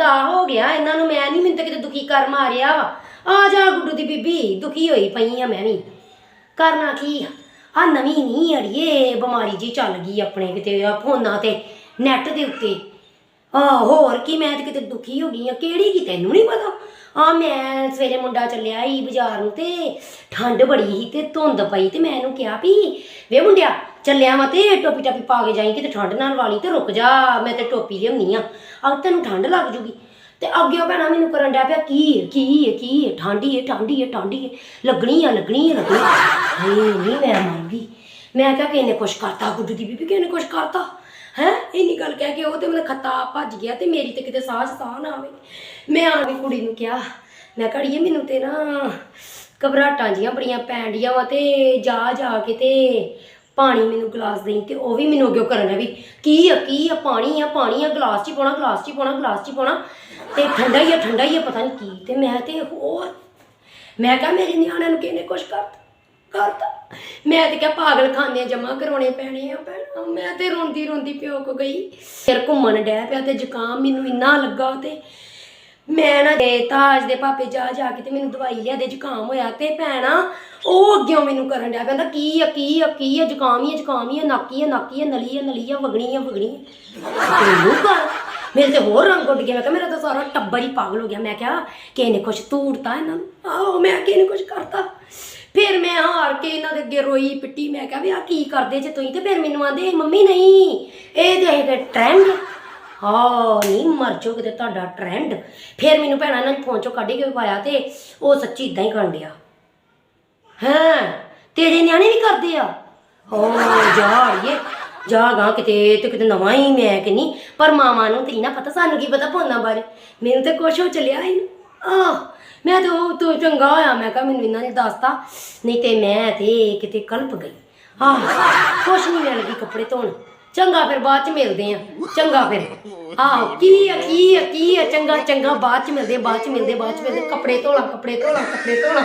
ਜਦਾ ਹੋ ਗਿਆ, ਇਹਨਾਂ ਨੂੰ ਮੈਂ ਨਹੀਂ ਮੈਨੂੰ ਤਾਂ ਕਿਤੇ ਦੁਖੀ ਕਰ ਮਾਰਿਆ ਵਾ। ਆ ਜਾ ਗੁੱਡੂ ਦੀ ਬੀਬੀ, ਦੁਖੀ ਹੋਈ ਪਈ ਆ ਮੈਂ ਵੀ। ਕਰਨਾ ਕੀ ਆ? ਨਵੀਂ ਨਹੀਂ ਅੜੀਏ, ਬਿਮਾਰੀ ਜੀ ਚੱਲ ਗਈ ਆਪਣੇ ਕਿਤੇ ਆ ਫੋਨਾਂ ਤੇ ਨੈਟ ਦੇ ਉੱਤੇ। ਆ ਹੋਰ ਕੀ, ਮੈਂ ਤੇ ਕਿਤੇ ਦੁਖੀ ਹੋ ਗਈ ਆ, ਕਿਹੜੀ ਕੀ ਤੈਨੂੰ ਨਹੀਂ ਪਤਾ? ਆ ਮੈਂ ਸਵੇਰੇ ਮੁੰਡਾ ਚੱਲਿਆ ਈ ਬਾਜ਼ਾਰ ਨੂੰ ਤੇ ਠੰਡ ਬੜੀ ਸੀ ਤੇ ਧੁੰਦ ਪਈ ਤੇ ਮੈਂ ਇਹਨੂੰ ਕਿਹਾ ਵੀ, ਵੇ ਮੁੰਡਿਆ ਚੱਲਿਆ ਵਾ ਤੇ ਟੋਪੀ ਟਾਪੀ ਪਾ ਕੇ ਜਾਈ ਕਿਤੇ ਠੰਡ ਨਾਲ ਵਾਲੀ ਤੇ ਰੁਕ ਜਾ ਮੈਂ ਤੇ ਟੋਪੀ ਲਿਆਉਣੀ ਆ। ਆ ਤੈਨੂੰ ਠੰਡ ਲੱਗ ਜੂਗੀ। ਤੇ ਅੱਗੇ ਉਹ ਭੈਣਾ ਮੈਨੂੰ ਕਰਨ ਡਿਆ ਪਿਆ ਕੀ ਹੈ, ਕੀ ਹੈ, ਕੀ ਹੈ? ਠੰਡੀ ਹੈ ਠੰਡੀ ਹੈ ਠੰਡੀ ਹੈ ਲੱਗਣੀ ਆ ਲੱਗਣੀ ਹੈ ਲੱਗਣੀ ਹਾਏ ਨਹੀਂ ਮੈਂ ਮਰ ਗਈ ਮੈਂ ਕਿਹਾ ਕਿਸੇ ਨੇ ਕੁਛ ਕਰਤਾ ਗੁੱਡੂ ਦੀ ਬੀਬੀ ਕਿਸੇ ਨੇ ਕੁਛ ਕਰਤਾ? ਹੈ? ਇੰਨੀ ਗੱਲ ਕਹਿ ਕੇ ਉਹ ਤੇ ਮੈਨੂੰ ਖੱਤਾ ਭੱਜ ਗਿਆ ਤੇ ਮੇਰੀ ਤੇ ਕਿਤੇ ਸਾਹ 'ਚ ਸਾਹ ਨਾ ਆਵੇ। ਮੈਂ ਆ ਕੇ ਕੁੜੀ ਨੂੰ ਕਿਹਾ ਮੈਂ ਘੜੀਏ ਮੈਨੂੰ ਤੇ ਨਾ ਘਬਰਾਹਟਾਂ ਜੀਆਂ ਬੜੀਆਂ ਪੈਣ ਡੀਆਂ ਵਾ ਤੇ ਜਾ ਜਾ ਕੇ ਤੇ ਪਾਣੀ ਮੈਨੂੰ ਗਲਾਸ ਦੇਈ ਤੇ ਉਹ ਵੀ ਮੈਨੂੰ ਅੱਗੇ ਕਰਨ ਡਿਆ ਵੀ, ਕੀ ਆ ਕੀ ਆ, ਪਾਣੀ ਆ ਪਾਣੀ ਆ, ਗਲਾਸ 'ਚ ਹੀ ਪਾਉਣਾ, ਗਲਾਸ 'ਚ ਹੀ ਪਾਉਣਾ, ਗਲਾਸ 'ਚ ਹੀ ਪਾਉਣਾ। ਤੇ ਠੰਡਾ ਹੀ ਆ, ਠੰਡਾ ਹੀ ਆ, ਪਤਾ ਨਹੀਂ ਕੀ। ਤੇ ਮੈਂ ਤੇ ਹੋਰ, ਮੈਂ ਕਿਹਾ ਮੇਰੇ ਨਿਆਣਿਆਂ ਨੂੰ ਕਿਹਨੇ ਕੁਛ ਕਰਤਾ ਕਰਤਾ? ਮੈਂ ਤੇ ਕਿਹਾ ਪਾਗਲ ਖਾਨੇ ਜਮਾ ਕਰਾਉਣੇ ਪੈਣੇ ਆ ਭੈਣਾ। ਮੈਂ ਤੇ ਰੋਂਦੀ ਰੋਂਦੀ ਪਿਓ ਕੋ ਗਈ। ਫਿਰ ਘੁੰਮਣ ਡੈ ਪਿਆ ਤੇ ਜ਼ੁਕਾਮ ਮੈਨੂੰ ਇੰਨਾ ਲੱਗਾ ਤੇ ਮੈਂ ਨਾ ਦੇ ਤਾਜ ਦੇ ਪਾਪੇ ਜਾ ਜਾ ਕੇ ਤੇ ਮੈਨੂੰ ਦਵਾਈ ਲਿਆ ਦੇ ਜ਼ੁਕਾਮ ਹੋਇਆ ਤੇ ਭੈਣਾ ਉਹ ਅੱਗਿਓਂ ਮੈਨੂੰ ਕਰਨ ਡਿਆ, ਕਹਿੰਦਾ ਕੀ ਆ ਕੀ ਆ ਕੀ ਆ, ਜ਼ੁਕਾਮ ਹੀ ਆ, ਜ਼ੁਕਾਮ ਹੀ ਆ, ਨਾਕੀ ਆ ਨਾਕੀ ਆ, ਨਲੀ ਆ ਨਲੀ ਆ, ਵਗਣੀ ਆ ਵਗਣੀ ਆ। ਤੈਨੂੰ ਕਰ। ਮੇਰੇ ਤੇ ਹੋਰ ਰੰਗ ਉੱਡ ਗਿਆ, ਮੈਂ ਕਿਹਾ ਮੇਰਾ ਤਾਂ ਸਾਰਾ ਟੱਬਰ ਹੀ ਪਾਗਲ ਹੋ ਗਿਆ, ਮੈਂ ਕਿਹਾ ਕਿਸੇ ਨੇ ਕੁਛ ਤੂੜਤਾ ਇਹਨਾਂ ਨੂੰ। ਆਹੋ, ਮੈਂ ਕਿਸੇ ਨੇ ਕੁਛ ਕਰਤਾ। ਫਿਰ ਮੈਂ ਹਾਰ ਕੇ ਇਹਨਾਂ ਦੇ ਅੱਗੇ ਰੋਈ ਪਿੱਟੀ, ਮੈਂ ਕਿਹਾ ਵੀ ਆ ਕੀ ਕਰਦੇ ਜੇ ਤੁਸੀਂ? ਤੇ ਫਿਰ ਮੈਨੂੰ ਆਂਦੇ, ਮੰਮੀ ਨਹੀਂ, ਇਹ ਤੇ ਇਹ ਟ੍ਰੈਂਡ ਹਾਂ, ਨਹੀਂ ਮਰ ਜਾਓ ਕਿਤੇ ਤੁਹਾਡਾ ਟ੍ਰੈਂਡ ਫਿਰ ਮੈਨੂੰ ਭੈਣਾਂ ਨੇ ਫੋਨ ਚੋਂ ਕੱਢ ਕੇ ਪਾਇਆ ਤੇ ਉਹ ਸੱਚੀ ਇਦਾਂ ਹੀ ਕਰਨ ਡਿਆ। ਹਾਂ, ਤੇਰੇ ਨਿਆਣੇ ਵੀ ਕਰਦੇ ਆ? ਓ ਜਾ ਅੜੀਏ ਕਿਤੇ ਤੇ ਕਿਤੇ ਨਵਾਂ ਹੀ ਮੈਂ ਕਿ ਨਹੀਂ। ਪਰ ਮਾਮਾ ਨੂੰ ਤੇ ਨਾ ਪਤਾ ਸਾਨੂੰ ਕੀ ਪਤਾ ਫੋਨਾਂ ਬਾਰੇ। ਮੈਨੂੰ ਤੇ ਕੁਛ ਹੋ ਚੱਲਿਆ ਹੀ ਆ ਮੈਂ ਤਾਂ ਉਹ ਤੋਂ ਚੰਗਾ ਹੋਇਆ। ਮੈਂ ਕਿਹਾ ਮੈਨੂੰ ਇਹਨਾਂ ਨੇ ਦੱਸਤਾ। ਨਹੀਂ ਤੇ ਮੈਂ ਤੇ ਕਿਤੇ ਕਲਪ ਗਈ। ਆਹ, ਕੁਛ ਨਹੀਂ ਮੈਂ ਲੱਗੀ ਕੱਪੜੇ ਧੋਣ। ਚੰਗਾ ਫਿਰ ਬਾਅਦ ਚ ਮਿਲਦੇ ਆ। ਚੰਗਾ ਫਿਰ। ਆਹੋ, ਕੀ ਆ ਕੀ ਆ ਕੀ ਆ, ਚੰਗਾ ਚੰਗਾ, ਬਾਅਦ ਚ ਮਿਲਦੇ ਬਾਅਦ ਚ ਮਿਲਦੇ ਬਾਅਦ ਚ ਮਿਲਦੇ ਕੱਪੜੇ ਧੋਲਾ ਕੱਪੜੇ ਧੋਲਾ ਕੱਪੜੇ ਧੋਲਾ